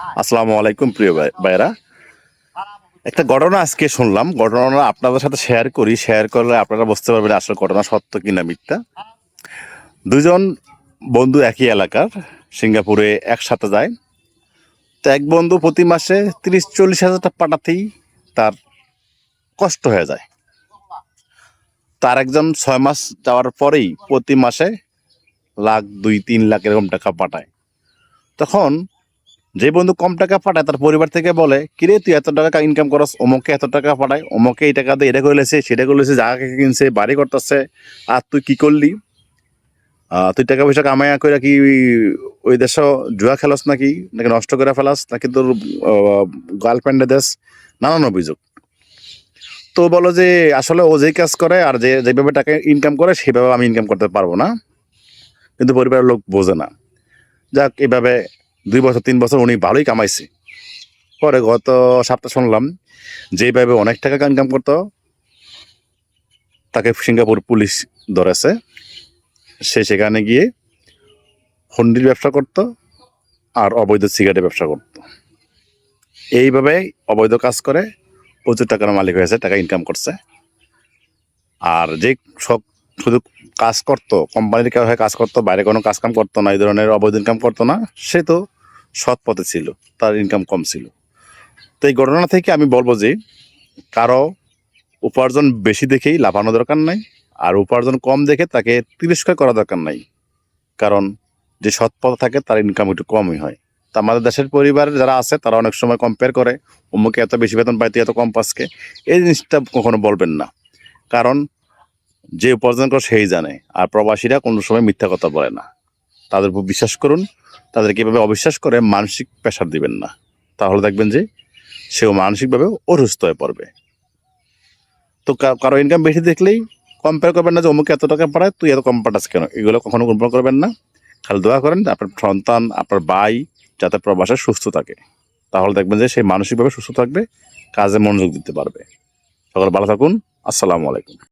আসসালামু আলাইকুম, প্রিয় ভাই- ভাইরা একটা ঘটনা আজকে শুনলাম। ঘটনা আপনাদের সাথে শেয়ার করি। শেয়ার করলে আপনারা বুঝতে পারবেন আসলে ঘটনা সত্য কিনা মিথ্যা। দুজন বন্ধু একই এলাকার, সিঙ্গাপুরে একসাথে যায়। তো এক বন্ধু প্রতি মাসে তিরিশ, চল্লিশ হাজারটা পাঠাতেই তার কষ্ট হয়ে যায়। তার একজন ছয় মাস যাওয়ার পরেই প্রতি মাসে লাখ দুই, তিন লাখ এরকম টাকা পাঠায়। তখন যে বন্ধু কম টাকা পাঠায় তার পরিবার থেকে বলে, কিরে, তুই এত টাকা ইনকাম করস? অমুকে এত টাকা পাঠায় অমুকে এই টাকা দিয়ে এটা করেছে সেটা করেছে জায়গা কিনছে, বাড়ি করতেছে। আর তুই কি করলি? তুই টাকা পয়সা কামাইয়া করে কি ওই দেশ জুয়া খেলাস নাকি? নাকি নষ্ট করে ফেলাস? নাকি তোর গার্লফ্রেন্ডে দেশ নানান অভিযোগ। তো বলো যে, আসলে ও যেই কাজ করে আর যে যেভাবে টাকা ইনকাম করে, সেভাবে আমি ইনকাম করতে পারব না। কিন্তু পরিবারের লোক বোঝে না। যাক, এভাবে দুই বছর, তিন বছর উনি ভালোই কামাইছে। পরে গত সপ্তাহ শুনলাম, যেভাবে অনেক টাকা ইনকাম করতো, তাকে সিঙ্গাপুর পুলিশ ধরেছে। সে সেখানে গিয়ে হন্ডির ব্যবসা করত আর অবৈধ সিগারেটের ব্যবসা করত। এইভাবে অবৈধ কাজ করে প্রচুর টাকার মালিক হয়েছে, টাকা ইনকাম করছে। আর যে সব শুধু কাজ করতো কোম্পানির হয়ে কাজ করতো, বাইরে কোনো কাজ কাম করতো না, এই ধরনের অবৈধ ইনকাম করতো না, সে তো সৎ পথে ছিল, তার ইনকাম কম ছিল। তো এই ঘটনা থেকে আমি বলব যে, কারও উপার্জন বেশি দেখেই লাভানো দরকার নাই, আর উপার্জন কম দেখে তাকে তিরস্কার করা দরকার নাই। কারণ যে সৎ পথে থাকে, তার ইনকাম একটু কমই হয়। তা আমাদের দেশের পরিবারের যারা আছে, তারা অনেক সময় কম্পেয়ার করে, অমুকে এত বেশি বেতন পায় তুই এত কম পাসকে এই জিনিসটা কখনো বলবেন না। কারণ যে উপার্জন করে, সেই জানে। আর প্রবাসীরা কোনো সময় মিথ্যা কথা বলে না। তাদের উপর বিশ্বাস করুন। তাদেরকে এভাবে অবিশ্বাস করে মানসিক প্রেশার দিবেন না। তাহলে দেখবেন যে সেও মানসিকভাবে অসুস্থ হয়ে পড়বে। তো কারও ইনকাম বেশি দেখলেই কম্পেয়ার করবেন না যে অমুক এত টাকা পাঠায়, তুই এত কম পাঠাস কেন? এগুলো কখনো কম্পেয়ার করবেন না। খালি দোয়া করেন আপনার সন্তান, আপনার ভাই যাতে প্রবাসে সুস্থ থাকে। তাহলে দেখবেন যে সে মানসিকভাবে সুস্থ থাকবে, কাজে মনোযোগ দিতে পারবে। সকল ভালো থাকুন। আসসালামু আলাইকুম।